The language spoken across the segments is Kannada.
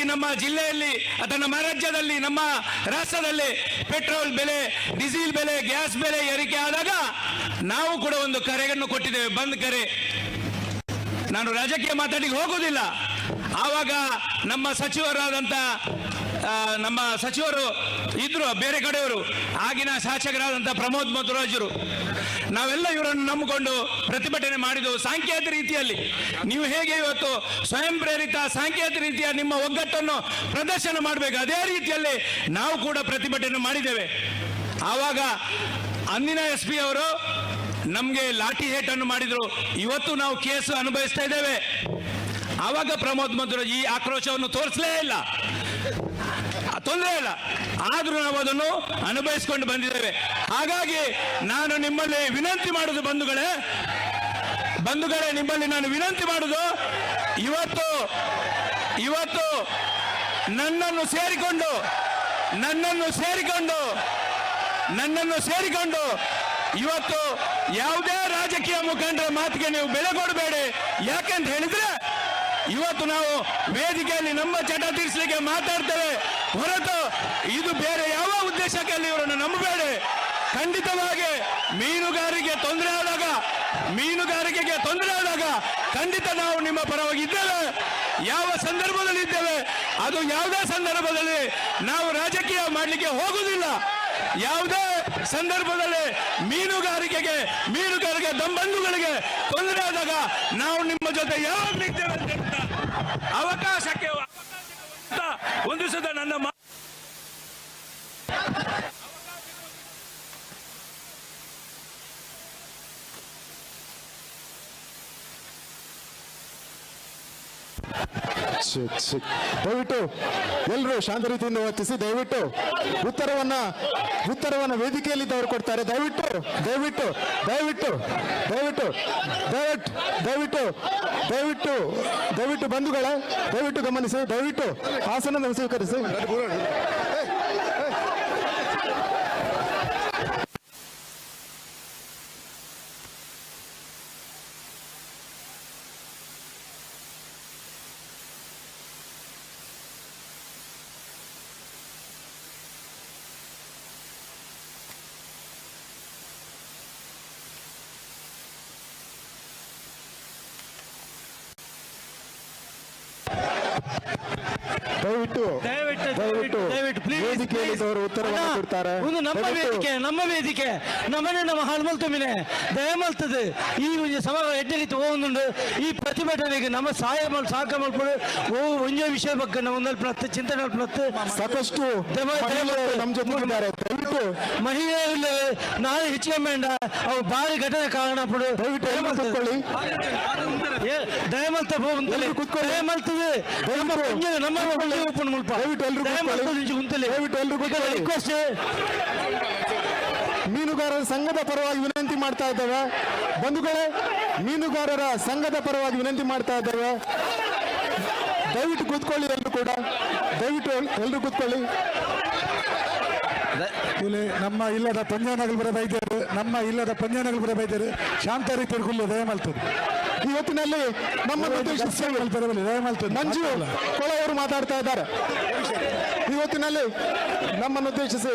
ರೀತಿ ನಮ್ಮ ಜಿಲ್ಲೆಯಲ್ಲಿ ಅಥವಾ ನಮ್ಮ ರಾಜ್ಯದಲ್ಲಿ, ನಮ್ಮ ರಾಷ್ಟ್ರದಲ್ಲಿ ಪೆಟ್ರೋಲ್ ಬೆಲೆ, ಡೀಸೆಲ್ ಬೆಲೆ, ಗ್ಯಾಸ್ ಬೆಲೆ ಏರಿಕೆ ಆದಾಗ ನಾವು ಕೂಡ ಒಂದು ಕರೆಯನ್ನು ಕೊಟ್ಟಿದ್ದೇವೆ. ಬಂದ್ ಕರೆ. ನಾನು ರಾಜಕೀಯ ಮಾತಾಡಿಗೆ ಹೋಗುವುದಿಲ್ಲ. ಆವಾಗ ನಮ್ಮ ಸಚಿವರಾದಂಥ ನಮ್ಮ ಸಚಿವರು ಇದ್ರು, ಬೇರೆ ಕಡೆಯವರು. ಆಗಿನ ಶಾಸಕರಾದಂಥ ಪ್ರಮೋದ್ ಮಧುರಾಜರು. ನಾವೆಲ್ಲ ಇವರನ್ನು ನಂಬಿಕೊಂಡು ಪ್ರತಿಭಟನೆ ಮಾಡಿದೆವು ಸಾಂಕೇತ ರೀತಿಯಲ್ಲಿ. ನೀವು ಹೇಗೆ ಇವತ್ತು ಸ್ವಯಂ ಪ್ರೇರಿತ ಸಾಂಕೇತ ರೀತಿಯ ನಿಮ್ಮ ಒಗ್ಗಟ್ಟನ್ನು ಪ್ರದರ್ಶನ ಮಾಡಬೇಕು? ಅದೇ ರೀತಿಯಲ್ಲಿ ನಾವು ಕೂಡ ಪ್ರತಿಭಟನೆ ಮಾಡಿದ್ದೇವೆ. ಆವಾಗ ಅಂದಿನ ಎಸ್ ಪಿ ಅವರು ನಮಗೆ ಲಾಠಿ ಹೇಟನ್ನು ಮಾಡಿದರು. ಇವತ್ತು ನಾವು ಕೇಸು ಅನುಭವಿಸ್ತಾ ಇದ್ದೇವೆ. ಆವಾಗ ಪ್ರಮೋದ್ ಮಧುರ ಈ ಆಕ್ರೋಶವನ್ನು ತೋರಿಸಲೇ ಇಲ್ಲ. ತೊಂದರೆ ಇಲ್ಲ. ಆದರೂ ನಾವು ಅದನ್ನು ಅನುಭವಿಸಿಕೊಂಡು ಬಂದಿದ್ದೇವೆ. ಹಾಗಾಗಿ ನಾನು ನಿಮ್ಮಲ್ಲಿ ವಿನಂತಿ ಮಾಡುದು ಬಂಧುಗಳೇ. ಬಂಧುಗಳೇ, ನಿಮ್ಮಲ್ಲಿ ನಾನು ವಿನಂತಿ ಮಾಡುದು, ಇವತ್ತು ಇವತ್ತು ನನ್ನನ್ನು ಸೇರಿಕೊಂಡು ನನ್ನನ್ನು ಸೇರಿಕೊಂಡು ನನ್ನನ್ನು ಸೇರಿಕೊಂಡು ಇವತ್ತು ಯಾವುದೇ ರಾಜಕೀಯ ಮುಖಂಡರ ಮಾತಿಗೆ ನೀವು ಬೆಲೆ ಕೊಡಬೇಡಿ. ಯಾಕೆಂತ ಹೇಳಿದ್ರೆ ಇವತ್ತು ನಾವು ವೇದಿಕೆಯಲ್ಲಿ ನಮ್ಮ ಚಟ ತೀರಿಸಲಿಕ್ಕೆ ಮಾತಾಡ್ತೇವೆ. ಹೊರತು ಇದು ಬೇರೆ ಯಾವ ಉದ್ದೇಶಕ್ಕೆ ಇವರನ್ನು ನಂಬಬೇಡಿ. ಖಂಡಿತವಾಗಿ ಮೀನುಗಾರಿಕೆ ತೊಂದರೆ ಆದಾಗ, ಮೀನುಗಾರಿಕೆಗೆ ತೊಂದರೆ ಆದಾಗ ಖಂಡಿತ ನಾವು ನಿಮ್ಮ ಪರವಾಗಿ ಇದ್ದೇವೆ. ಯಾವ ಸಂದರ್ಭದಲ್ಲಿ ಇದ್ದೇವೆ? ಅದು ಯಾವುದೇ ಸಂದರ್ಭದಲ್ಲಿ ನಾವು ರಾಜಕೀಯ ಮಾಡಲಿಕ್ಕೆ ಹೋಗುವುದಿಲ್ಲ. ಯಾವುದೇ ಸಂದರ್ಭದಲ್ಲಿ ಮೀನುಗಾರಿಕೆಗೆ, ಮೀನುಗಾರಿಕೆ ದಂಬಂಧುಗಳಿಗೆ ತೊಂದರೆ ಆದಾಗ ನಾವು ನಿಮ್ಮ ಜೊತೆ ಯಾವಾಗ ಅಂತ ಅವಕಾಶಕ್ಕೆ ಹೊಂದಿಸಿದ ನನ್ನ Thank you ದಯವಿಟ್ಟು ಎಲ್ಲರೂ ಶಾಂತ ರೀತಿಯಿಂದ ವರ್ತಿಸಿ, ದಯವಿಟ್ಟು ಉತ್ತರವನ್ನ ಉತ್ತರವನ್ನ ವೇದಿಕೆಯಲ್ಲಿದ್ದವರು ಕೊಡ್ತಾರೆ. ದಯವಿಟ್ಟು ದಯವಿಟ್ಟು ದಯವಿಟ್ಟು ದಯವಿಟ್ಟು ದಯವಿಟ್ಟು ದಯವಿಟ್ಟು ದಯವಿಟ್ಟು ದಯವಿಟ್ಟು ಬಂಧುಗಳೇ, ದಯವಿಟ್ಟು ಗಮನಿಸಿ, ದಯವಿಟ್ಟು ಆಸನ ಸ್ವೀಕರಿಸಿ. ದಯವಿಟ್ಟು ದಯವಿಟ್ಟು ದಯವಿಟ್ಟು ಉತ್ತರವನ್ನು ಕೊಡ್ತಾರೆ. ಒಂದು ನಮ್ಮ ವೇದಿಕೆ ನಮ್ಮ ವೇದಿಕೆ ನಮ್ಮನೆ ನಮ್ಮ ಹಾಳ್ಮಲ್ತುಮಿನೆ ದಯಮಲ್ತದೆ ಈ ಒಂದು ಎಡ್ಡೆ ಎಡ್ಡಲಿತ್ತು ಒಂದು ಈ ಪ್ರತಿಭಟನೆಗೆ ನಮ್ಮ ಸಹಾಯ ಮಾಡಿ ಸಾಕ ಮಾಡ್ಕೊಂಡು ಓ ಒಂದೇ ವಿಷಯ ಬಗ್ಗೆ ನಾವು ಒಂದು ಪ್ಲತ್ ಚಿಂತನೆ ಸಾಕಷ್ಟು ನಮ್ಮ ಜೊತೆ ದಯವಿಟ್ಟು ಮಹಿಳೆಯರು ನಾಳೆ ಹೆಚ್ಚಿಗೆ ಬೇಡ. ಅವು ಭಾರಿ ಘಟನೆ ಕಾರಣ ದಯವಿಟ್ಟು ಕೂತ್ಕೊಳ್ಳಿ. ದಯಮಲ್ತ. ದಯಮಲ್ತದೆ ನಮ್ಮ ಒಳ್ಳೆ ಮುಲ್ಪ. ದಯವಿಟ್ಟು ಎಲ್ಲರೂ. ಕುಂತಲಿ ದಯವಿಟ್ಟು ಎಲ್ಲರೂ. ರಿಕ್ವೆಸ್ಟ್ ಮೀನುಗಾರರ ಸಂಘದ ಪರವಾಗಿ ವಿನಂತಿ ಮಾಡ್ತಾ ಇದ್ದೇವೆ. ಬಂಧುಗಳೇ ಮೀನುಗಾರರ ಸಂಘದ ಪರವಾಗಿ ವಿನಂತಿ ಮಾಡ್ತಾ ಇದ್ದೇವೆ. ದಯವಿಟ್ಟು ಕೂತ್ಕೊಳ್ಳಿ ಎಲ್ಲರೂ ಕೂಡ. ದಯವಿಟ್ಟು ಎಲ್ಲರೂ ಕೂತ್ಕೊಳ್ಳಿ. ಇಲ್ಲಿ ನಮ್ಮ ಇಲ್ಲದ ಪಂಜಾನಗಲ್ಪುರ ವೈದ್ಯರು ನಮ್ಮ ಇಲ್ಲದ ಪಂಜಾನಗಲ್ಪುರ ವೈದ್ಯರು ಶಾಂತ ರೀತಿಯಲ್ಲಿ ಕುಲ್ಲು ದಯಮಾಲ್ತದೆ ಇವತ್ತಿನಲ್ಲಿ ಪರವಲ್ಲಿ ದಯಮಲ್ತದೆ ಮಂಜು ಕೊಳ ಅವರು ಮಾತಾಡ್ತಾ ಇದ್ದಾರೆ. ಇವತ್ತಿನಲ್ಲಿ ನಮ್ಮನ್ನು ಉದ್ದೇಶಿಸಿ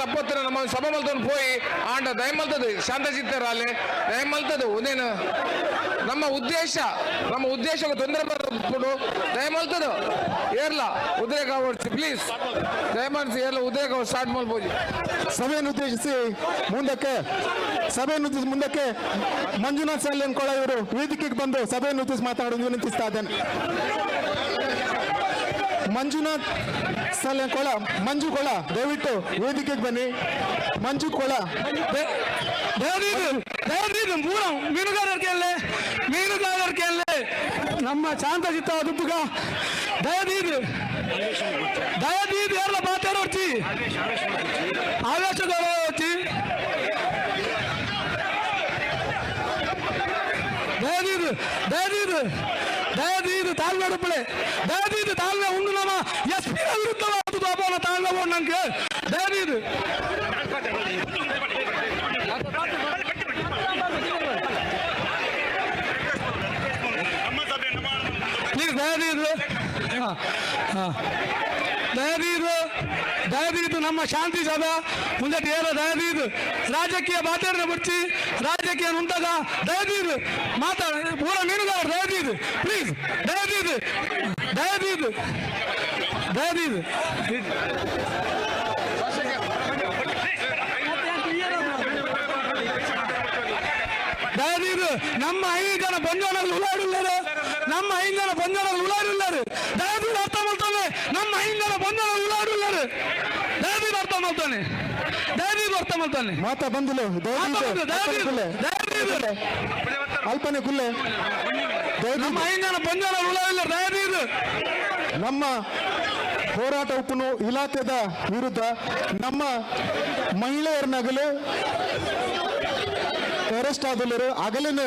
ತಪ್ಪತ್ತರ ನಮ್ಮ ಸಭೆ ಮಲ್ತೊಂದು ಪೋಯಿ, ಆಂಡ ದಯಮಲ್ತದು ಶಾಂತ ಚಿತ್ತಾರ ಅಲ್ಲಿ ದಯಮಲ್ತದು ಒಂದೇನು, ನಮ್ಮ ಉದ್ದೇಶ, ನಮ್ಮ ಉದ್ದೇಶಕ್ಕೆ ತೊಂದರೆ ದಯ ಮಲ್ತದು ಏರ್ಲ, ಉದ್ರೇಕ ಓಡಿಸಿ ಪ್ಲೀಸ್ ದಯಮಾಡಿಸಿ, ಏರ್ಲ, ಉದ್ರೇಕ ಸ್ಟಾರ್ಟ್ ಮಾಡ್ಬೋದು. ಸಭೆಯನ್ನು ಉದ್ದೇಶಿಸಿ ಮುಂದಕ್ಕೆ, ಸಭೆಯನ್ನು ಉದ್ದೇಶಿಸಿ ಮುಂದಕ್ಕೆ ಮಂಜುನಾಥ್ ಸಾಲಿ ಅನ್ಕೊಳ್ಳ ಇವರು ವೇದಿಕೆಗೆ ಬಂದು ಸಭೆಯನ್ನು ಉದ್ದೇಶಿಸಿ ಮಾತಾಡೋದು ವಿನಂತಿಸ್ತಾ ಇದ್ದೇನೆ. ಮಂಜುನಾಥ್ ಸಲ ಕೊಳ ಮಂಜು ಕೊಳ ದಯವಿಟ್ಟು ವೇದಿಕೆಗೆ ಬನ್ನಿ ಮಂಜು ಕೊಳ ದೇವರೀದು ಮೂರು ಮೀನುಗಾರರಿಗೆ ಅಲ್ಲೇ ಮೀನುಗಾರರಿಗೆ ಅಲ್ಲೇ ನಮ್ಮ ಶಾಂತಜಿತ್ತ ದುಬ್ಬುಗ ದಯದೀದು ದಯದೀದು ಎಲ್ಲ ಮಾತಾಡೋರ್ತಿ ಆವೇಶಗಳು వచ్చి దయదీదు దయదీదు దయదీదు తాల్వాడప్పుడే దయ ದಯದೀದು ತಾಳ್ಮೆ ಉಂಡು ನಮ್ಮ ಎಸ್ ಪಿ ವಿರುದ್ಧವಾದದ್ದು ಅಪೋನ ತಾಳ್ಮೆ ಉಂಡು ನಂಗೆ ದಯದೀದು ನೀರು ದಯದೀದು ಹಾ ಹಾ ದಯದೀದು ದಯದೀದು ನಮ್ಮ ಶಾಂತಿ ಸಭೆ ಮುಂದಕ್ಕೆ ಏರೋ ದಯದೀದು ರಾಜಕೀಯ ಬಾಧ್ಯರನ್ನ ಬಿಡಿಸಿ ರಾಜಕೀಯ ಉಂಟಾಗ ದಯದೀದು ಮಾತಾಡ ಪೂರ ಮೀನುಗಾರ ದಯದೀದು ಪ್ಲೀಸ್ ದಯದೀದು ದಯದೀದು ದಯದೀದು ದಯದೀದು ನಮ್ಮ ಐದು ಜನ ಉಲಾಡಿಲ್ಲರು ನಮ್ಮ ಐದು ಜನ ಬಂಜಾನಲ್ಲಿ ಉಲಾಡಿಲ್ಲರು ದಯದಿಂದ ಅರ್ಥ ಮಾಡ್ತಾನೆ ನಮ್ಮ ಐದು ಜನ ಬಂಜಾನಲ್ಲಿ ಉಲಾಡಿಲ್ಲರು ದಯದಿಂದ ಅರ್ಥ ಮಾಡ್ತಾನೆ ದಯದಿಂದ ಅರ್ಥ ಮಾಡ್ತಾನೆ ಮಾತಾ ಬಂದಿಲ್ಲ. ಅಲ್ಪನೆ ಕುಲ್ಲೆ. ನಮ್ಮ ಐದು ಜನ ಬಂಜಾನಲ್ಲಿ ಉಲಾಡಿಲ್ಲ ದಯದೀದು ನಮ್ಮ ಹೋರಾಟ ಉಪ್ಪುನು ಇಲಾಖೆದ ವಿರುದ್ಧ ನಮ್ಮ ಮಹಿಳೆಯರ ಅರೆಸ್ಟ್ ಆದಲ್ಲರು ಅಗಲಿನ